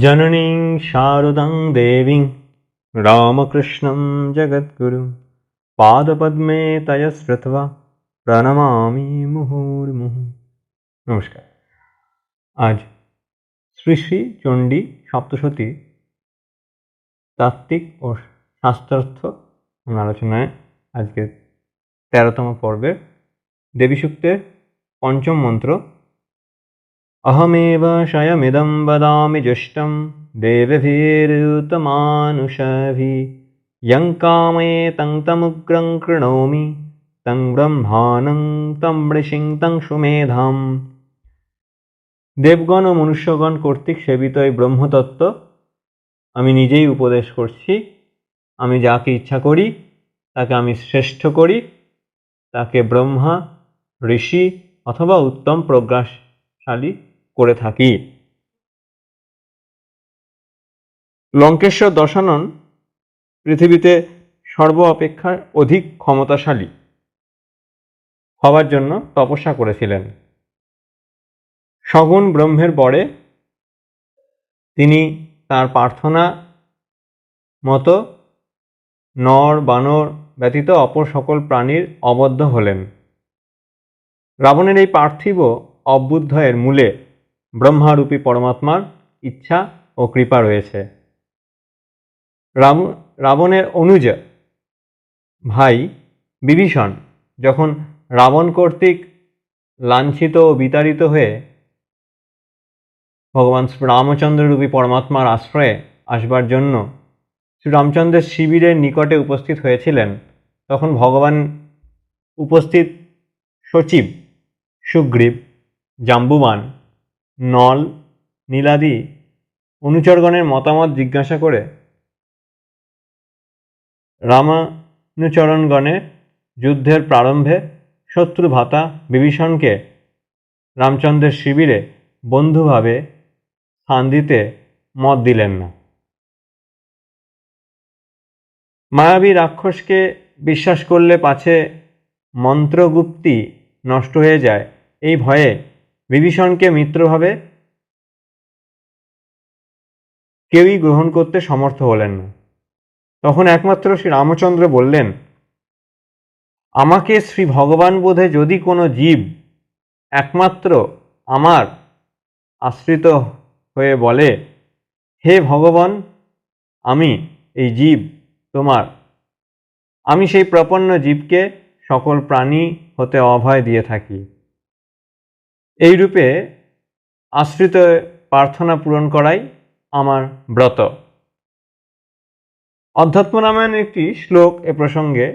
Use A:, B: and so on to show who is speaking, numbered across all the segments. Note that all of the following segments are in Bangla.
A: জননীং শারদাং দেবীং রামকৃষ্ণম জগদ্গুরু পাদপদ্মে তয়শ্রুতবা প্রণমামি মুহুর্মুহু নমস্কার আজ শ্রী শ্রী চণ্ডী সপ্তশতী তাত্ত্বিক ও শাস্ত্রার্থ আলোচনায় আজকে তেরোতম পর্বের দেবীসূক্তের পঞ্চম মন্ত্র अहमेव शयमिदं वदामि जुष्टं देवभिरुतमानुषभिः यं कामये तं तमुग्रं कृणोमि तं ব্রহ্মাণং তম ঋষিং তং সুমেধাম দেবগণ ও মনুষ্যগণ কর্তৃক সেবিত এই ব্রহ্মতত্ত্ব আমি নিজেই উপদেশ করছি আমি যাকে ইচ্ছা করি তাকে আমি শ্রেষ্ঠ করি তাকে ব্রহ্মা ঋষি অথবা উত্তম প্রজ্ঞাশালী করে থাকি। লঙ্কেশ্বর দশানন পৃথিবীতে সর্ব অপেক্ষা অধিক ক্ষমতাশালী। হওয়ার জন্য তপস্যা করেছিলেন। সগুণ ব্রহ্মের পরে তিনি তার প্রার্থনা মতো নর বানর ব্যতীত অপর সকল প্রাণীর অবদ্ধ হলেন। রাবণের এই পার্থিব অভ্যুদয়ের মূলে ব্রহ্মারূপী পরমাত্মার ইচ্ছা ও কৃপা রয়েছে। রাম রাবণের অনুজ ভাই বিভীষণ যখন রাবণ কর্তৃক লাঞ্ছিত ও বিতাড়িত হয়ে ভগবান রামচন্দ্ররূপী পরমাত্মার আশ্রয়ে আসবার জন্য শ্রীরামচন্দ্রের শিবিরের নিকটে উপস্থিত হয়েছিলেন, তখন ভগবান উপস্থিত সচিব সুগ্রীব, জাম্বুবান নল, নীলাদি, অনুচরগণের মতামত জিজ্ঞাসা করে রামানুচরণগণের যুদ্ধের প্রারম্ভে শত্রু ভাতা বিভীষণকে রামচন্দ্রের শিবিরে বন্ধুভাবে স্থান দিতে মত দিলেন না। মায়াবী রাক্ষসকে বিশ্বাস করলে পাছে মন্ত্রগুপ্তি নষ্ট হয়ে যায়, এই ভয়ে বিভীষণকে মিত্রভাবে কেউই গ্রহণ করতে সমর্থ হলেন না। তখন একমাত্র শ্রী রামচন্দ্র বললেন, আমাকে শ্রী ভগবান বোধে যদি কোনো জীব একমাত্র আমার আশ্রিত হয়ে বলে, হে ভগবান, আমি এই জীব তোমার, আমি সেই প্রপন্ন জীবকে সকল প্রাণী হতে অভয় দিয়ে থাকি। এই রূপে আশ্রিত প্রার্থনা পূরণ করাই আমার ব্রত। অধ্যাত্ম রামায়ণের একটি শ্লোক এ প্রসঙ্গে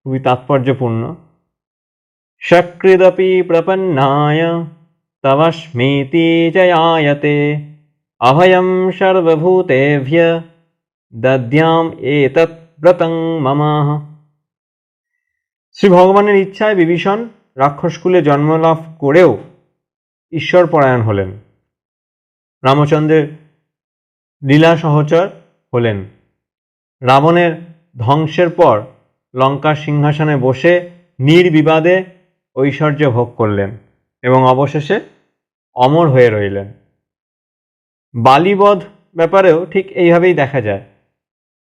A: খুবই তাৎপর্যপূর্ণ। সকৃদপি প্রপন্নায় তব স্মৃতি জয়ায়তে অভয়ম সর্বভূতেভ্য, দদ্যাম এতৎ ব্রতং মম। শ্রী ভগবানের ইচ্ছায় বিভীষণ রাক্ষসকুলে জন্মলাভ করেও ঈশ্বর পরায়ণ হলেন। রামচন্দ্রের লীলা সহচর হলেন। রাবণের ধ্বংসের পর লঙ্কার সিংহাসনে বসে নির্বিবাদে ঐশ্বর্য ভোগ করলেন এবং অবশেষে অমর হয়ে রইলেন। বালিবধ ব্যাপারেও ঠিক এইভাবেই দেখা যায়।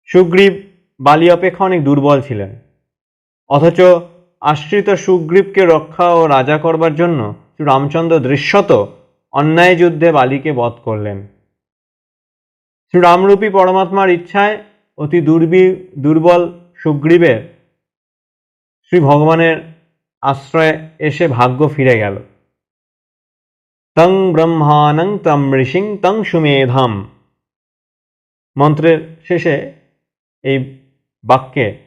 A: সুগ্রীব বালি অপেক্ষা অনেক দুর্বল ছিলেন। অথচ আশ্রিত সুগ্রীবকে রক্ষা ও রাজা করবার জন্য রামচন্দ্র দৃশ্যত অন্যায় যুদ্ধে বালিকে বধ করলেন। শ্রীরামরূপী পরমাত্মার ইচ্ছায় অতি দুর্বি, দুর্বল সুগ্রীবের শ্রী ভগবানের আশ্রয়ে এসে ভাগ্য ফিরে গেল। তং ব্রহ্মানং তম ঋষিং তং সুমেধাম। মন্ত্রের শেষে এই বাক্যে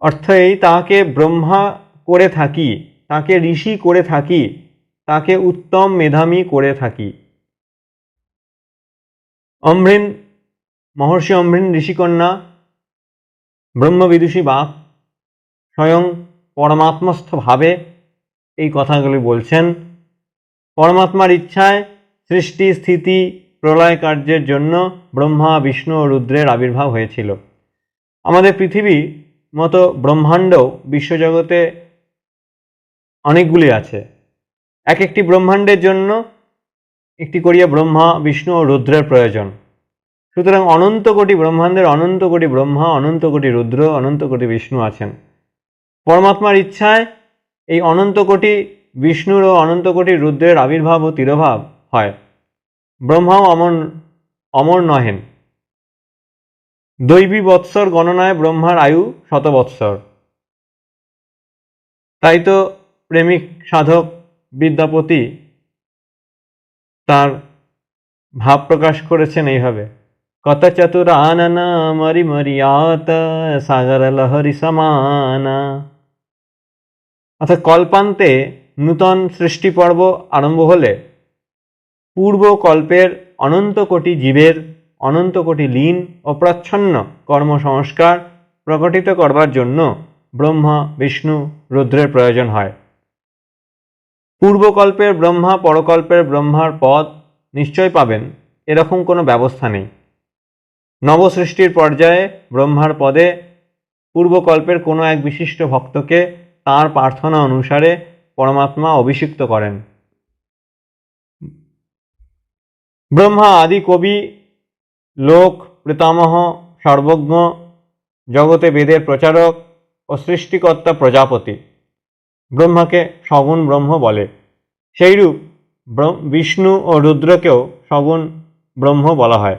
A: অর্থ এই তাকে ব্রহ্মা করে থাকি তাকে ঋষি করে থাকি, তাকে উত্তম মেধামী করে থাকি। অমৃণ মহর্ষি অমৃণ ঋষিকন্যা, ব্রহ্মবিদুষী বাক স্বয়ং পরমাত্মস্থভাবে এই কথাগুলি বলছেন। পরমাত্মার ইচ্ছায় সৃষ্টি, স্থিতি, প্রলয় কার্যের জন্য ব্রহ্মা, বিষ্ণু ও রুদ্রের আবির্ভাব হয়েছিল। আমাদের পৃথিবী মতো ব্রহ্মাণ্ড বিশ্বজগতে অনেকগুলি আছে। এক একটি ব্রহ্মাণ্ডের জন্য একটি করিয়া ব্রহ্মা, বিষ্ণু ও রুদ্রের প্রয়োজন। সুতরাং অনন্ত কোটি ব্রহ্মাণ্ডের অনন্ত কোটি ব্রহ্মা, অনন্ত কোটি রুদ্র, অনন্ত কোটি বিষ্ণু আছেন। পরমাত্মার ইচ্ছায় এই অনন্ত কোটি বিষ্ণুর ও অনন্ত কোটি রুদ্রের আবির্ভাব ও তিরোভাব হয়। ব্রহ্মাও অমর অমর নহেন। দৈবী বৎসর গণনায় ব্রহ্মার আয়ু শত বৎসর তাই তো প্রেমিক সাধক বিদ্যাপতি তার ভাব প্রকাশ করেছেন এইভাবে। কত চতুর আননা মরি মরিয়াত সাগর লহরি সমানা। অর্থাৎ কল্পান্তে নূতন সৃষ্টি পর্ব আরম্ভ হলে পূর্ব কল্পের অনন্ত কোটি জীবের অনন্ত কোটি লীন ও প্রচ্ছন্ন কর্মসংস্কার প্রকটিত করবার জন্য ব্রহ্মা, বিষ্ণু, রুদ্রের প্রয়োজন হয়। পূর্বকল্পের ব্রহ্মা, পরকল্পের ব্রহ্মার পদ নিশ্চয় পাবেন। এরকম কোনো ব্যবস্থা নেই। নবসৃষ্টির পর্যায়ে ব্রহ্মার পদে পূর্বকল্পের কোনো এক বিশিষ্ট ভক্তকে তাঁর প্রার্থনা অনুসারে পরমাত্মা অভিষিক্ত করেন। ব্রহ্মা, আদি, কবি, লোক, পিতামহ, সর্বজ্ঞ, জগতে বেদের প্রচারক ও সৃষ্টিকর্তা প্রজাপতি। ব্রহ্মাকে সগুণ ব্রহ্ম বলে। সেইরূপ বিষ্ণু ও রুদ্রকেও সগুণ ব্রহ্ম বলা হয়।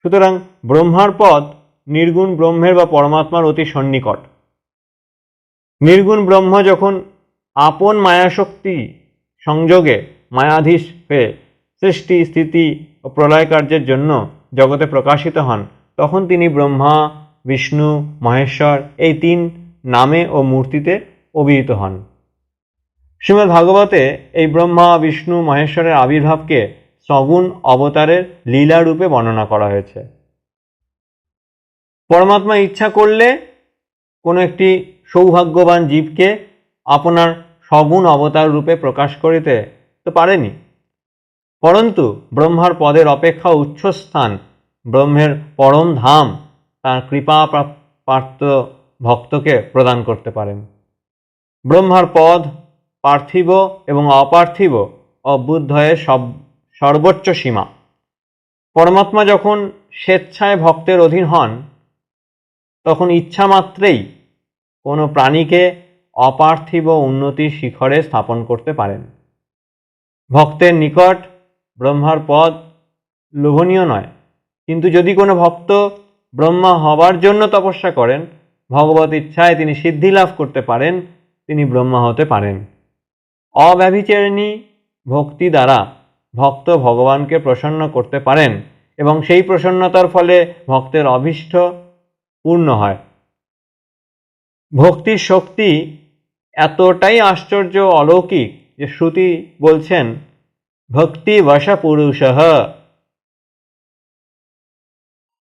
A: সুতরাং ব্রহ্মার পদ নির্গুণ ব্রহ্মের বা পরমাত্মার অতি সন্নিকট। নির্গুণ ব্রহ্ম যখন আপন মায়াশক্তি সংযোগে মায়াধীশ হয়ে সৃষ্টি, স্থিতি ও প্রলয় কার্যের জন্য জগতে প্রকাশিত হন, তখন তিনি ব্রহ্মা, বিষ্ণু, মহেশ্বর এই তিন নামে ও মূর্তিতে অভিহিত হন। শ্রীমদ্ ভাগবতে এই ব্রহ্মা, বিষ্ণু, মহেশ্বরের আবির্ভাবকে সগুণ অবতারের লীলা রূপে বর্ণনা করা হয়েছে। পরমাত্মা ইচ্ছা করলে কোনো একটি সৌভাগ্যবান জীবকে আপনার সগুণ অবতার রূপে প্রকাশ করিতে তো পারেনি। পরন্তু ব্রহ্মার পদের অপেক্ষা উচ্চস্থান, ব্রহ্মের পরম ধাম, তার কৃপা প্রাপ্ত ভক্তকে প্রদান করতে পারেন। ব্রহ্মার পদ পার্থিব এবং অপার্থিব অভ্যুদয়ের সব, সর্বোচ্চ সীমা। পরমাত্মা যখন স্বেচ্ছায় ভক্তের অধীন হন, তখন ইচ্ছা মাত্রেই কোনো প্রাণীকে অপার্থিব উন্নতির শিখরে স্থাপন করতে পারেন। ভক্তের নিকট ব্রহ্মার পদ লোভনীয় নয়, কিন্তু যদি কোনো ভক্ত ব্রহ্মা হবার জন্য তপস্যা করেন, ভগবত ইচ্ছায় তিনি সিদ্ধি লাভ করতে পারেন, তিনি ব্রহ্মা হতে পারেন। অব্যভিচারিণী ভক্তি দ্বারা ভক্ত ভগবানকে প্রসন্ন করতে পারেন এবং সেই প্রসন্নতার ফলে ভক্তের অভীষ্ট পূর্ণ হয়। ভক্তির শক্তি এতটাই আশ্চর্য অলৌকিক যে শ্রুতি বলছেন, ভক্তি বশা পুরুষ।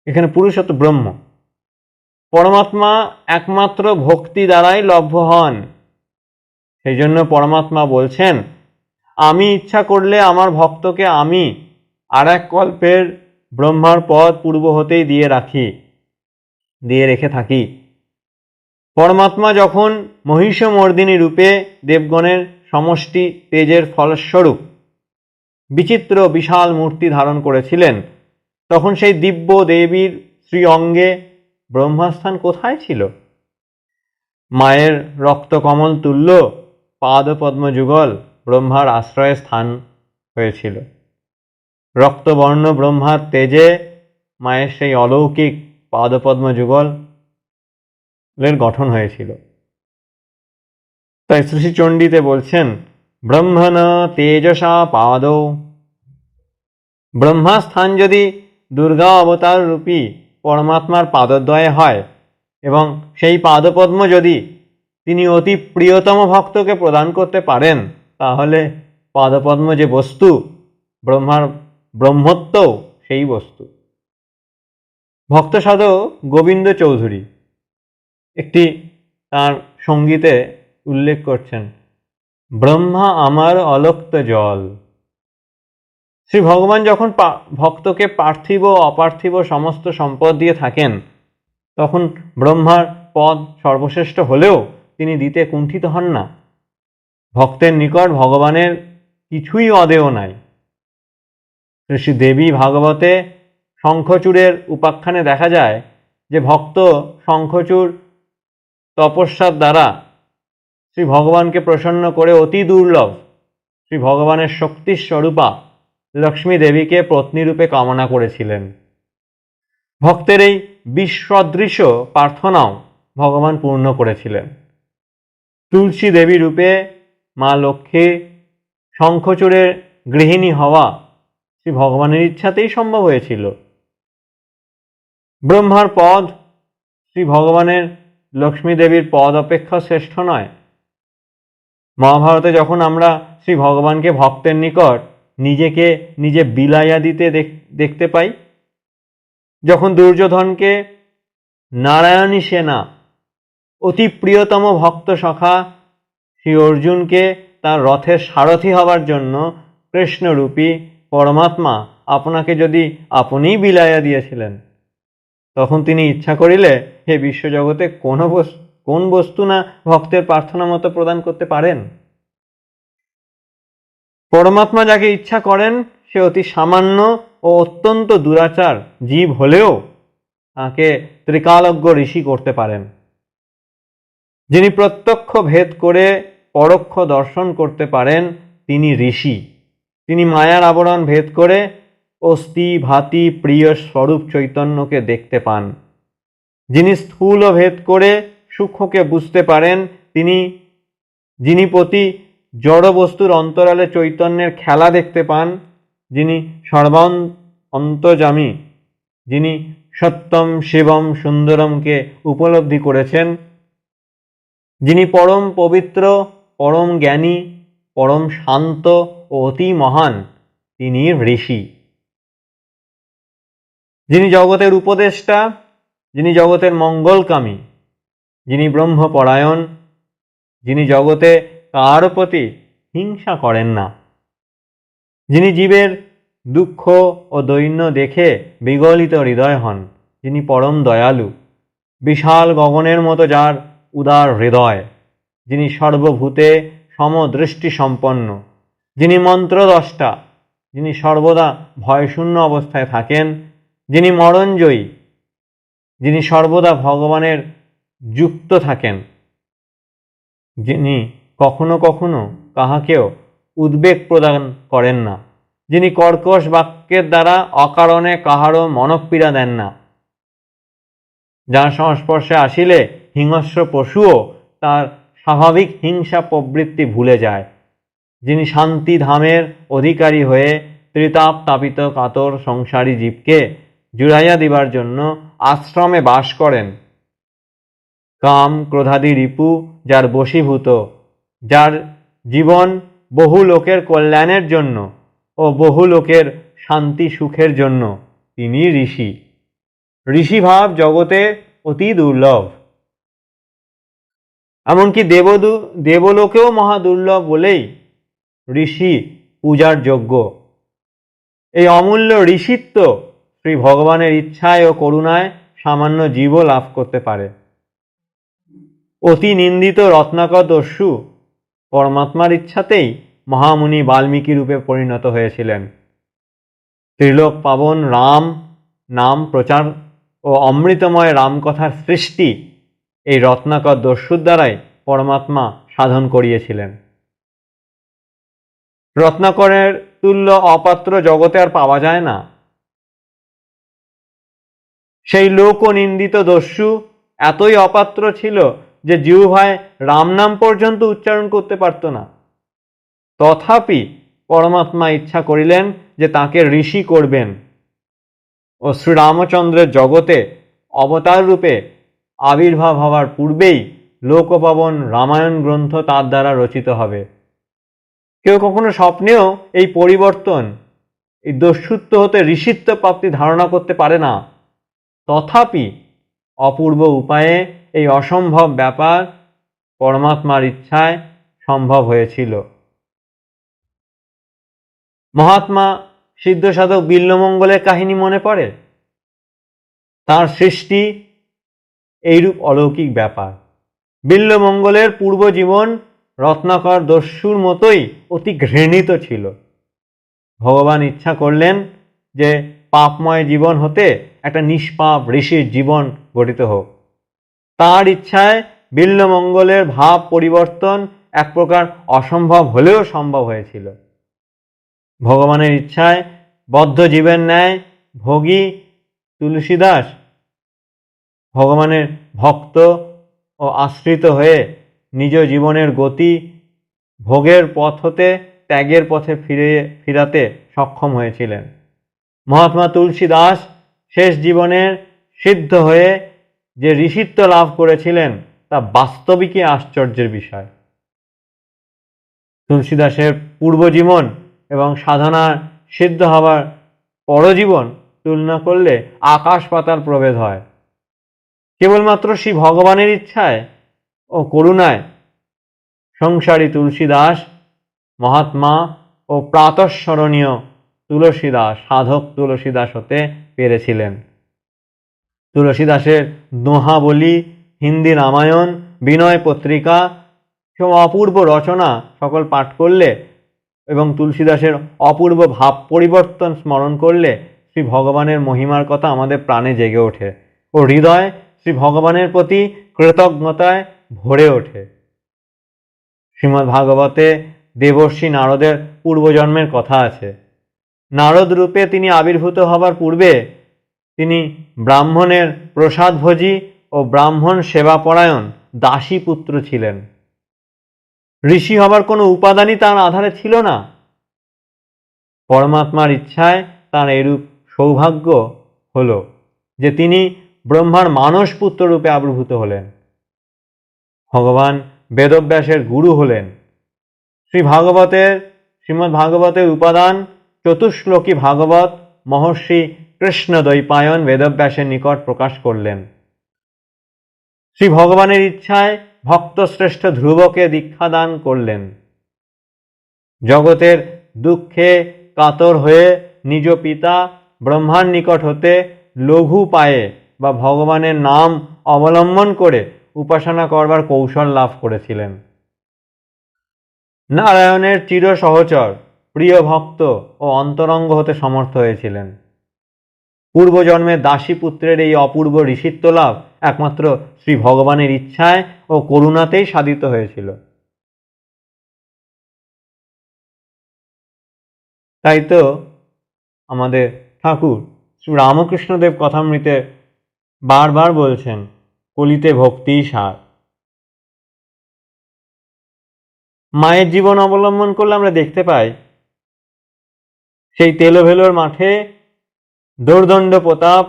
A: এখানে পুরুষত্ব ব্রহ্ম। পরমাত্মা একমাত্র ভক্তি দ্বারাই লভ্য হন। সেই জন্য পরমাত্মা বলছেন, আমি ইচ্ছা করলে আমার ভক্তকে আমি আর এক কল্পের ব্রহ্মার পদ পূর্ব হতেই দিয়ে রাখি, দিয়ে রেখে থাকি। পরমাত্মা যখন মহিষমর্দিনী রূপে দেবগণের সমষ্টি তেজের ফলস্বরূপ বিচিত্র বিশাল মূর্তি ধারণ করেছিলেন, তখন সেই দিব্য দেবীর শ্রী অঙ্গে ব্রহ্মাস্থান কোথায় ছিল? মায়ের রক্তকমল তুল্য পাদপদ্ম যুগল ব্রহ্মার আশ্রয় স্থান হয়েছিল। রক্তবর্ণ ব্রহ্মার তেজে মায়ের সেই অলৌকিক পাদপদ্ম যুগল এর গঠন হয়েছিল। তাই শ্রী চণ্ডীতে বলছেন, ব্রহ্মণ তেজসা পাদ। ব্রহ্মাস্থান যদি দুর্গা অবতার রূপী পরমাত্মার পাদদ্বয়ে হয় এবং সেই পাদপদ্ম যদি তিনি অতি প্রিয়তম ভক্তকে প্রদান করতে পারেন, তাহলে পাদপদ্ম যে বস্তু, ব্রহ্মার ব্রহ্মত্ব সেই বস্তু। ভক্ত সাধক গোবিন্দ চৌধুরী একটি তার সঙ্গীতে উল্লেখ করছেন, ব্রহ্মা আমার অলক্ত জল। শ্রী ভগবান যখন ভক্তকে পার্থিব অপার্থিব সমস্ত সম্পদ দিয়ে থাকেন, তখন ব্রহ্মার পদ সর্বশ্রেষ্ঠ হলেও তিনি দিতে কুণ্ঠিত হন না। ভক্তের নিকট ভগবানের কিছুই অদেয় নাই। শ্রী দেবী ভাগবতে শঙ্খচূড়ের উপাখ্যানে দেখা যায় যে ভক্ত শঙ্খচূড় তপস্যার দ্বারা শ্রী ভগবানকে প্রসন্ন করে অতি দুর্লভ শ্রী ভগবানের শক্তির স্বরূপা লক্ষ্মী দেবীকে পত্নীরূপে কামনা করেছিলেন। ভক্তের এই বিশ্বদৃশ্য প্রার্থনাও ভগবান পূর্ণ করেছিলেন। তুলসী দেবী রূপে মা লক্ষ্মী শঙ্খচূড়ের গৃহিণী হওয়া শ্রী ভগবানের ইচ্ছাতেই সম্ভব হয়েছিল। ব্রহ্মার পদ শ্রী ভগবানের লক্ষ্মী দেবীর পদ অপেক্ষা শ্রেষ্ঠ নয়। মহাভারতে যখন আমরা শ্রী ভগবানকে ভক্তের নিকট নিজেকে নিজে বিলাইয়া দিতে দেখ- দেখতে পাই, যখন দুর্যোধনকে নারায়ণী সেনা অতি প্রিয়তম ভক্ত সখা, শ্রী অর্জুনকে তার রথের সারথি হবার জন্য কৃষ্ণরূপী পরমাত্মা আপনাকে যদি আপনিই বিলাইয়া দিয়েছিলেন, তখন তিনি ইচ্ছা করিলে হে বিশ্বজগতে কোনো কোন বস্তু না ভক্তের প্রার্থনা মতো প্রদান করতে পারেন? পরমাত্মা যাকে ইচ্ছা করেন, সে অতি সামান্য ও অত্যন্ত দুরাচার জীব হলেও তাকে ত্রিকালজ্ঞ ঋষি করতে পারেন। যিনি প্রত্যক্ষ ভেদ করে পরোক্ষ দর্শন করতে পারেন, তিনি ঋষি। তিনি মায়ার আবরণ ভেদ করে অস্থি, ভাতি, প্রিয় স্বরূপ চৈতন্যকে দেখতে পান। যিনি স্থূল ভেদ করে সূক্ষ্মকে বুঝতে পারেন, তিনি, যিনি প্রতি জড় বস্তুর অন্তরালে চৈতন্যের খেলা দেখতে পান, যিনি সর্বান অন্তর্জামী যিনি সত্যম, শিবম, সুন্দরমকে উপলব্ধি করেছেন যিনি পরম পবিত্র, পরম জ্ঞানী, পরম শান্ত ও অতি মহান, তিনি ঋষি। যিনি জগতের উপদেষ্টা, যিনি জগতের মঙ্গলকামী, যিনি ব্রহ্মপরায়ণ, যিনি জগতে কার প্রতি হিংসা করেন না, যিনি জীবের দুঃখ ও দৈন্য দেখে বিগলিত হৃদয় হন, যিনি পরম দয়ালু, বিশাল গগনের মতো যার উদার হৃদয়, যিনি সর্বভূতে সমদৃষ্টি সম্পন্ন যিনি মন্ত্রদ্রষ্টা যিনি সর্বদা ভয়শূন্য অবস্থায় থাকেন, যিনি মরণজয়ী, যিনি সর্বদা ভগবানের যুক্ত থাকেন, যিনি কখনো কখনো কাহাকেও উদ্বেগ প্রদান করেন না, যিনি কর্কশ বাক্যের দ্বারা অকারণে কাহারও মনপীড়া দেন না। যার সংস্পর্শে আসিলে হিংস্র পশুও তার স্বাভাবিক হিংসা প্রবৃত্তি ভুলে যায়। যিনি শান্তি ধামের অধিকারী হয়ে ত্রিতাপ তাপিত কাতর সংসারী জীবকে জুড়াইয়া দিবার জন্য আশ্রমে বাস করেন। কাম ক্রোধাদি রিপু, যার বশীভূত, যার জীবন বহু লোকের কল্যাণের জন্য ও বহু লোকের শান্তি সুখের জন্য, তিনি ঋষি। ঋষিভাব জগতে অতি দুর্লভ। এমনকি দেবদু, দেবলোকেও মহা দুর্লভ বলেই ঋষি পূজার যোগ্য। এই অমূল্য ঋষিত্ব শ্রী ভগবানের ইচ্ছায় ও করুণায় সামান্য জীবও লাভ করতে পারে। অতি নিন্দিত রত্নাকর দস্যু পরমাত্মার ইচ্ছাতেই মহামুনি বাল্মীকি রূপে পরিণত হয়েছিলেন। ত্রিলোক পাবন রাম নাম প্রচার ও অমৃতময় রামকথার সৃষ্টি এই রত্নাকর দস্যুর দ্বারাই পরমাত্মা সাধন করিয়েছিলেন। রত্নাকরের তুল্য অপাত্র জগতে আর পাওয়া যায় না। সেই লোক ও নিন্দিত দস্যু এতই অপাত্র ছিল যে জিহুভায় রাম নাম পর্যন্ত উচ্চারণ করতে পারত না। তথাপি পরমাত্মা ইচ্ছা করিলেন যে তাকে ঋষি করবেন ও শ্রীরামচন্দ্রের জগতে অবতার রূপে আবির্ভাব হওয়ার পূর্বেই লোকপাবন রামায়ণ গ্রন্থ তার দ্বারা রচিত হবে। কেউ কখনো স্বপ্নেও এই পরিবর্তন, এই দস্যুত্ব হতে ঋষিত্ব প্রাপ্তি ধারণা করতে পারে না। তথাপি অপূর্ব উপায়ে এই অসম্ভব ব্যাপার পরমাত্মার ইচ্ছায় সম্ভব হয়েছিল। মহাত্মা সিদ্ধসাধক বিল্লমঙ্গলের কাহিনী মনে পড়ে? তার সৃষ্টি এইরূপ অলৌকিক ব্যাপার। বিল্লমঙ্গলের পূর্বজীবন রত্নাকর দস্যুর মতোই অতি ঘৃণিত ছিল। ভগবান ইচ্ছা করলেন যে পাপময় জীবন হতে একটা নিষ্পাপ ঋষির জীবন গঠিত হোক। তার ইচ্ছায় বিল্লমঙ্গলের ভাব পরিবর্তন এক প্রকার অসম্ভব হলেও সম্ভব হয়েছিল। ভগবানের ইচ্ছায় বদ্ধ জীবের ন্যায় ভোগী তুলসীদাস ভগবানের ভক্ত ও আশ্রিত হয়ে নিজ জীবনের গতি ভোগের পথ হতে ত্যাগের পথে ফিরে, ফিরাতে সক্ষম হয়েছিলেন। মহাত্মা তুলসী দাস শেষ জীবনের সিদ্ধ হয়ে যে ঋষিত্ব লাভ করেছিলেন, তা বাস্তবিকই আশ্চর্যের বিষয়। তুলসীদাসের পূর্বজীবন এবং সাধনা সিদ্ধ হবার পরজীবন তুলনা করলে আকাশ পাতাল প্রভেদ হয়। কেবলমাত্র শ্রী ভগবানের ইচ্ছায় ও করুণায় সংসারী তুলসীদাস, মহাত্মা ও প্রাতঃস্মরণীয় তুলসীদাস, সাধক তুলসীদাস হতে পেরেছিলেন। তুলসীদাসের দোহাবলি হিন্দি রামায়ণ, বিনয় পত্রিকা সব অপূর্ব রচনা সকল পাঠ করলে এবং তুলসীদাসের অপূর্ব ভাব পরিবর্তন স্মরণ করলে শ্রী ভগবানের মহিমার কথা আমাদের প্রাণে জেগে ওঠে। ও হৃদয় শ্রী ভগবানের প্রতি কৃতজ্ঞতায় ভরে ওঠে। শ্রীমদ্ ভাগবতে দেবর্ষী নারদের পূর্বজন্মের কথা আছে। নারদ রূপে তিনি আবির্ভূত হবার পূর্বে তিনি ব্রাহ্মণের প্রসাদভোজী ও ব্রাহ্মণ সেবাপরায়ণ দাসী পুত্র ছিলেন। ঋষি হবার কোনো উপাদানই তার আধারে ছিল না। পরমাত্মার ইচ্ছায় তার এরূপ সৌভাগ্য হল যে তিনি ব্রহ্মার মানস পুত্র রূপে আবির্ভূত হলেন। ভগবান বেদব্যাসের গুরু হলেন। শ্রী ভাগবতের, শ্রীমদ্ ভাগবতের উপাদান চতুশ্লোকী ভাগবত মহর্ষি কৃষ্ণ দ্বৈপায়ন বেদব্যাসের নিকট প্রকাশ করলেন। শ্রী ভগবানের ইচ্ছায় ভক্তশ্রেষ্ঠ ধ্রুবকে দীক্ষাদান করলেন। জগতের দুঃখে কাতর হয়ে নিজ পিতা ব্রহ্মার নিকট হতে লঘু পায়ে বা ভগবানের নাম অবলম্বন করে উপাসনা করবার কৌশল লাভ করেছিলেন। নারায়ণের চির সহচর প্রিয় ভক্ত ও অন্তরঙ্গ হতে সমর্থ হয়েছিলেন। পূর্বজন্মে দাসী পুত্রের এই অপূর্ব ঋষিত্ব লাভ একমাত্র শ্রী ভগবানের ইচ্ছায় ও করুণাতেই সাধিত হয়েছিল। তাই তো আমাদের ঠাকুর শ্রী রামকৃষ্ণদেব কথামৃতে বারবার বলছেন, কলিতে ভক্তি সার। মায়ের জীবন অবলম্বন করলে আমরা দেখতে পাই, সেই তেলোভেলোর মাঠে দৌর্দণ্ড প্রতাপ,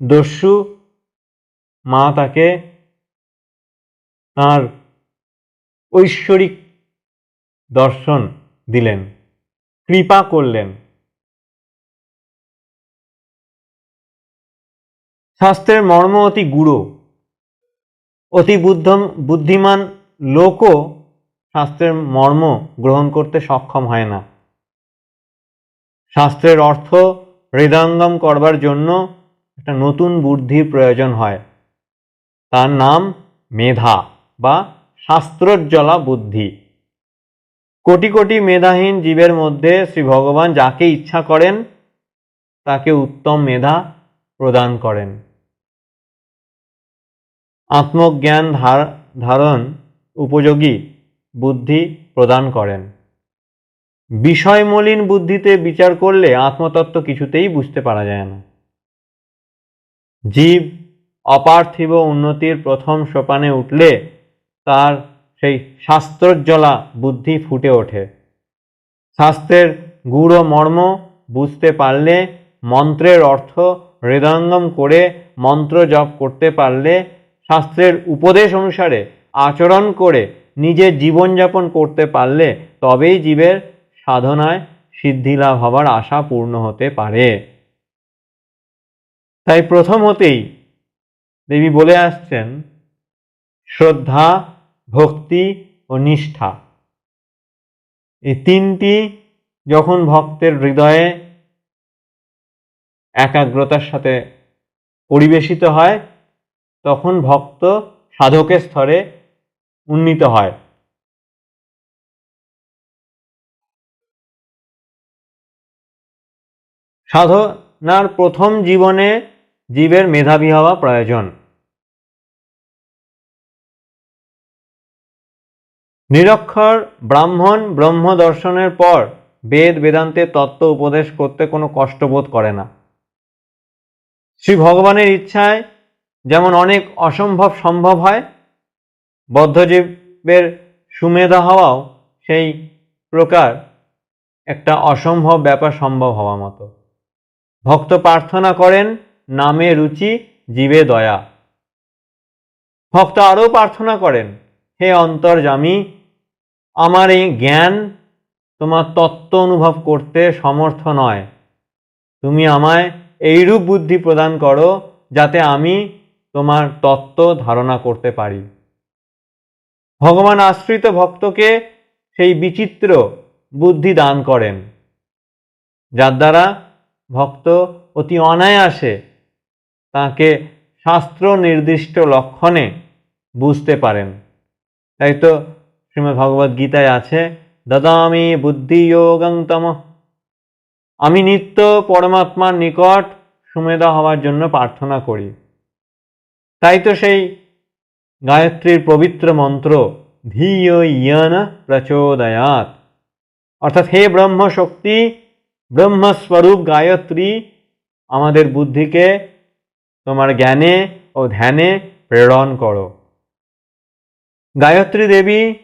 A: দস্যু মা তাকে তার ঐশ্বরিক দর্শন দিলেন, কৃপা করলেন। শাস্ত্রের মর্ম অতি গুড়ো, অতি বুদ্ধ বুদ্ধিমান লোকও শাস্ত্রের মর্ম গ্রহণ করতে সক্ষম হয় না। শাস্ত্রের অর্থ হৃদয়ঙ্গম করবার জন্য একটা নতুন বুদ্ধির প্রয়োজন হয়। তার নাম মেধা বা শাস্ত্রোজ্জ্বলা বুদ্ধি। কোটি কোটি মেধাহীন জীবের মধ্যে শ্রী ভগবান যাকে ইচ্ছা করেন, তাকে উত্তম মেধা প্রদান করেন। আত্মজ্ঞান ধার, ধারণ উপযোগী বুদ্ধি প্রদান করেন। বিষয়মলিন বুদ্ধিতে বিচার করলে আত্মতত্ত্ব কিছুতেই বুঝতে পারা যায় না। জীব অপার্থিব উন্নতির প্রথম সোপানে উঠলে তার সেই শাস্ত্রজ্জ্বলা বুদ্ধি ফুটে ওঠে। শাস্ত্রের গূঢ় মর্ম বুঝতে পারলে মন্ত্রের অর্থ হৃদয়ঙ্গম করে মন্ত্র জপ করতে পারলে শাস্ত্রের উপদেশ অনুসারে আচরণ করে নিজের জীবনযাপন করতে পারলে তবেই জীবের সাধনায় সিদ্ধি লাভ হবার আশা পূর্ণ হতে পারে। তাই প্রথম হতেই দেবী বলে আসছেন, শ্রদ্ধা, ভক্তি ও নিষ্ঠা। এই তিনটি যখন ভক্তের হৃদয়ে একাগ্রতার সাথে পরিবেশিত হয় তখন ভক্ত সাধকের স্তরে উন্নীত হয়। সাধনার প্রথম জীবনে জীবের মেধাবী হওয়া প্রয়োজন। নিরক্ষর ব্রাহ্মণ ব্রহ্ম দর্শনের পর বেদ বেদান্তের তত্ত্ব উপদেশ করতে কোনো কষ্টবোধ করে না। শ্রী ভগবানের ইচ্ছায় যেমন অনেক অসম্ভব সম্ভব হয়, বদ্ধজীবের সুমেধা হওয়াও সেই প্রকার একটা অসম্ভব ব্যাপার সম্ভব হওয়া মতো। ভক্ত প্রার্থনা করেন, নামে রুচি, জীবে দয়া। ভক্ত আরও প্রার্থনা করেন, হে অন্তর্জামী আমার এই জ্ঞান তোমার তত্ত্ব অনুভব করতে সমর্থ নয়। তুমি আমায় এইরূপ বুদ্ধি প্রদান করো যাতে আমি তোমার তত্ত্ব ধারণা করতে পারি। ভগবান আশ্রিত ভক্তকে সেই বিচিত্র বুদ্ধি দান করেন। যার দ্বারা ভক্ত অতি অনায়াসে তাকে শাস্ত্র নির্দিষ্ট লক্ষণে বুঝতে পারেন। তাই তো শ্রীমদ্ ভগবদ গীতায় আছে, দদামি বুদ্ধি তম। আমি নিত্য পরমাত্মার নিকট সুমেধা হওয়ার জন্য প্রার্থনা করি। তাই তো সেই গায়ত্রীর পবিত্র মন্ত্র, ধিয় ইয়ন প্রচোদয়াত। অর্থাৎ হে ব্রহ্মশক্তি, ব্রহ্মস্বরূপ গায়ত্রী, আমাদের বুদ্ধিকে, তোমার জ্ঞানে ও ধ্যানে প্রেরণ করো। গায়ত্রী দেবী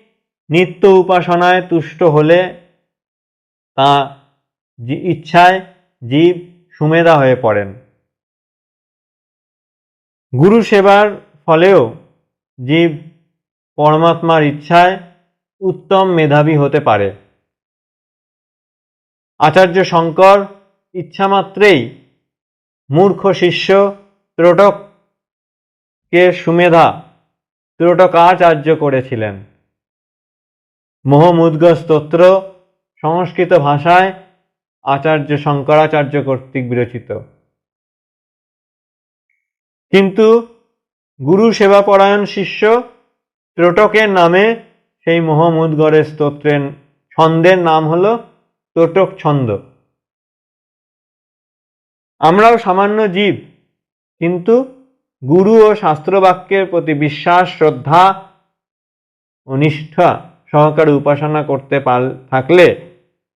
A: নিত্য উপাসনায় তুষ্ট হলে তা ইচ্ছায় জীব সুমেধা হয়ে পড়েন। গুরু সেবার ফলেও জীব পরমাত্মার ইচ্ছায় উত্তম মেধাবী হতে পারে। আচার্য শঙ্কর ইচ্ছামাত্রেই মূর্খ শিষ্য ত্রটককে সুমেধা ত্রটকাচার্য করেছিলেন। মোহমুদ্গ স্তোত্র সংস্কৃত ভাষায় আচার্য শঙ্করাচার্য কর্তৃক বিরচিত। কিন্তু গুরু সেবাপরায়ণ শিষ্য ত্রটকের নামে সেই মোহাম্মদগড়ের স্তোত্রের ছন্দের নাম হল ত্রটক ছন্দ। আমরাও সামান্য জীব, কিন্তু গুরু ও শাস্ত্রবাক্যের প্রতি বিশ্বাস, শ্রদ্ধা ও নিষ্ঠা সহকারে উপাসনা করতে পার, থাকলে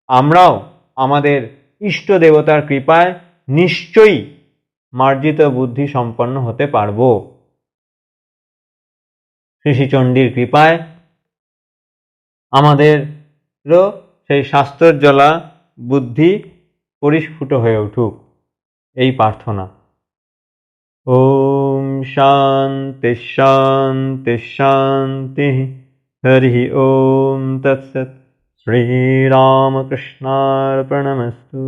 A: আমরাও আমাদের ইষ্ট দেবতার কৃপায় নিশ্চয়ই মার্জিত বুদ্ধি সম্পন্ন হতে পারব। শ্রী শ্রীচণ্ডীর কৃপায় আমাদেরও সেই শাস্ত্রজ্জলা বুদ্ধি পরিস্ফুট হয়ে উঠুক, এই প্রার্থনা। ওম শান্তি শান্তি শান্তি হরি ওম তৎসৎ। শ্রীরামকৃষ্ণার্পণমস্তু।